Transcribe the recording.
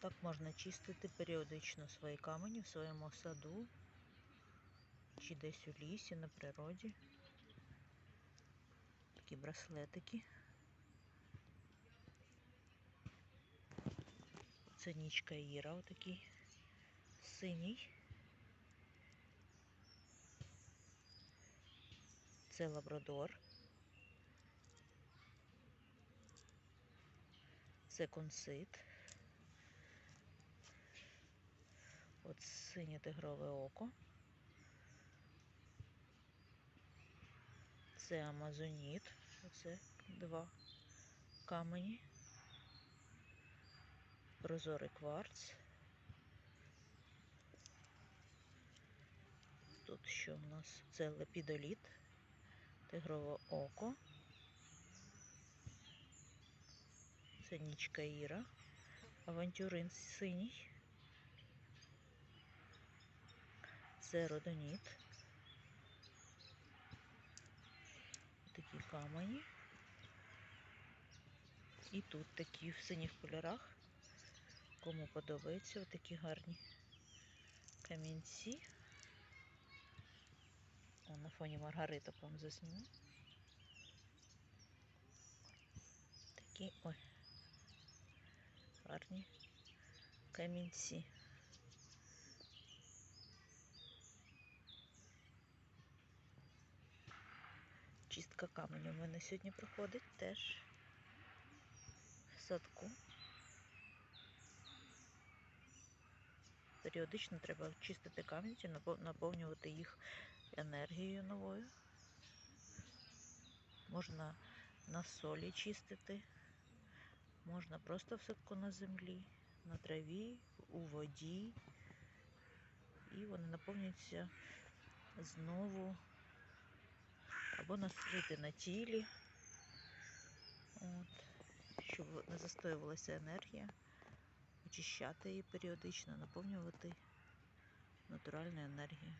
Так можна чистити періодично свої камені в своєму саду чи десь у лісі, на природі. Такі браслетики. Це нічка Іра, отакий синій. Це лабрадор. Це консит. От синє тигрове око. Це амазоніт. Оце два камені. Прозорий кварц. Тут що в нас? Це лепідоліт, тигрове око. Це нічка Іра. Авантюрин синій. Це родоніт. Такі камені. І тут такі в синіх кольорах. Кому подобаються такі гарні камінці. О, на фоні Маргарита вам засніму. Такі ой. Гарні камінці. Чистка каменю в мене сьогодні проходить теж в садку. Періодично треба чистити камінці, наповнювати їх енергією новою. Можна на солі чистити, можна просто в садку на землі, на траві, у воді. І вони наповнюються знову або насити на тілі, от, щоб не застоювалася енергія, очищати її періодично, наповнювати натуральною енергією.